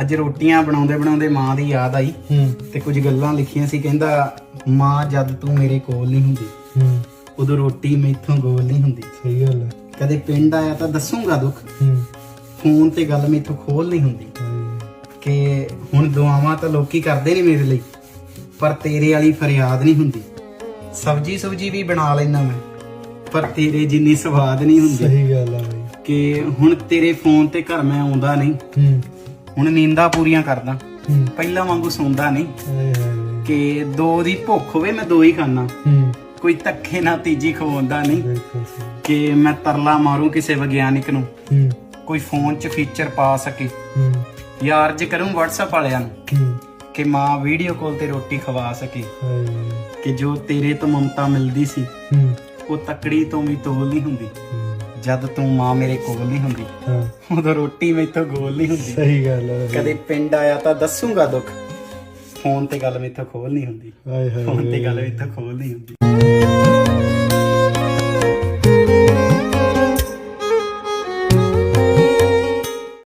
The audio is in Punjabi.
ਅੱਜ ਰੋਟੀਆਂ ਬਣਾਉਂਦੇ ਬਣਾਉਂਦੇ ਮਾਂ ਦੀ ਯਾਦ ਆਈ ਹੂੰ। ਤੇ ਕੁਝ ਗੱਲਾਂ ਲਿਖੀਆਂ ਸੀ ਕਹਿੰਦਾ ਮਾਂ ਜਦ ਤੂੰ ਮੇਰੇ ਕੋਲ ਨਹੀਂ ਹੁੰਦੀ ਹੂੰ। ਉਦੋਂ ਰੋਟੀ ਮੈਥੋਂ ਗੋਲ ਨਹੀਂ ਹੁੰਦੀ। ਸਹੀ ਗੱਲ ਹੈ। ਕਦੇ ਪਿੰਡ ਆਇਆ ਤਾਂ ਦੱਸੂਗਾ ਦੁੱਖ। ਹੂੰ। ਫੋਨ ਤੇ ਗੱਲ ਮੈਥੋਂ ਖੋਲ ਨਹੀਂ ਹੁੰਦੀ। ਕਿ ਹੁਣ ਦੁਆਵਾਂ ਤਾਂ ਲੋਕੀ ਕਰਦੇ ਨੇ ਮੇਰੇ ਲਈ ਪਰ ਤੇਰੇ ਵਾਲੀ ਫਰਿਆਦ ਨਹੀਂ ਹੁੰਦੀ। ਸਬਜੀ ਸੁਬਜੀ ਵੀ ਬਣਾ ਲੈਣਾ ਮੈਂ ਪਰ ਤੇਰੇ ਜਿੰਨੀ ਸਵਾਦ ਨਹੀਂ ਹੁੰਦੀ। ਸਹੀ ਗੱਲ ਹੈ ਬਈ। ਕਿ ਹੁਣ ਤੇਰੇ ਫੋਨ ਤੇ ਘਰ ਮੈਂ ਆਉਂਦਾ ਨਹੀਂ। ਹੂੰ। ਹੁਣ ਨੀਂਦਾਂ ਪੂਰੀਆਂ ਕਰਦਾ। ਹੂੰ। ਪਹਿਲਾਂ ਵਾਂਗੂ ਸੌਂਦਾ ਨਹੀਂ। ਹਾਏ ਕਿ ਦੋ ਦੀ ਭੁੱਖ ਹੋਵੇ ਮੈਂ ਦੋ ਹੀ ਖਾਣਾ ਹੂੰ। ਕੋਈ ਧੱਕੇ ਨਾਲ ਤੀਜੀ ਖਵਾਉਂਦਾ ਨਹੀਂ। ਸਹੀ। ਕਿ ਮੈਂ ਤਰਲਾ ਮਾਰੂੰ ਕਿਸੇ ਵਿਗਿਆਨਿਕ ਨੂੰ। ਹੂੰ। ਕੋਈ ਫੋਨ 'ਚ ਫੀਚਰ ਪਾ ਸਕੇ। ਹੂੰ। ਜਾਂ ਅਰਜ ਕਰੂੰ WhatsApp ਵਾਲਿਆਂ ਨੂੰ। ਹੂੰ। ਕਿ ਮਾਂ ਵੀਡੀਓ ਕਾਲ ਤੇ ਰੋਟੀ ਖਵਾ ਸਕੇ। ਕਿ ਜੋ ਤੇਰੇ ਤੋਂ ਮਮਤਾ ਮਿਲਦੀ ਸੀ ਹੂੰ। ਉਹ ਤਕੜੀ ਤੋਂ ਵੀ ਤੋਲ ਨਹੀਂ ਹੁੰਦੀ। ਹੂੰ। ਜਦ ਤੂੰ ਮਾਂ ਮੇਰੇ ਕੋਲ ਨਹੀਂ ਹੁੰਦੀ ਹਾਂ। ਉਦੋਂ ਰੋਟੀ ਮੈਥੋਂ ਗੋਲ ਨਹੀਂ ਹੁੰਦੀ। ਸਹੀ ਗੱਲ ਹੈ। ਕਦੇ ਪਿੰਡ ਆਇਆ ਤਾਂ ਦੱਸੂਗਾ ਦੁੱਖ। ਫੋਨ ਤੇ ਗੱਲ ਮੈਥੋਂ ਖੋਲ ਨਹੀਂ ਹੁੰਦੀ। ਹਾਏ ਹਾਏ। ਫੋਨ ਤੇ ਗੱਲ ਮੈਥੋਂ ਖੋਲ ਨਹੀਂ ਹੁੰਦੀ।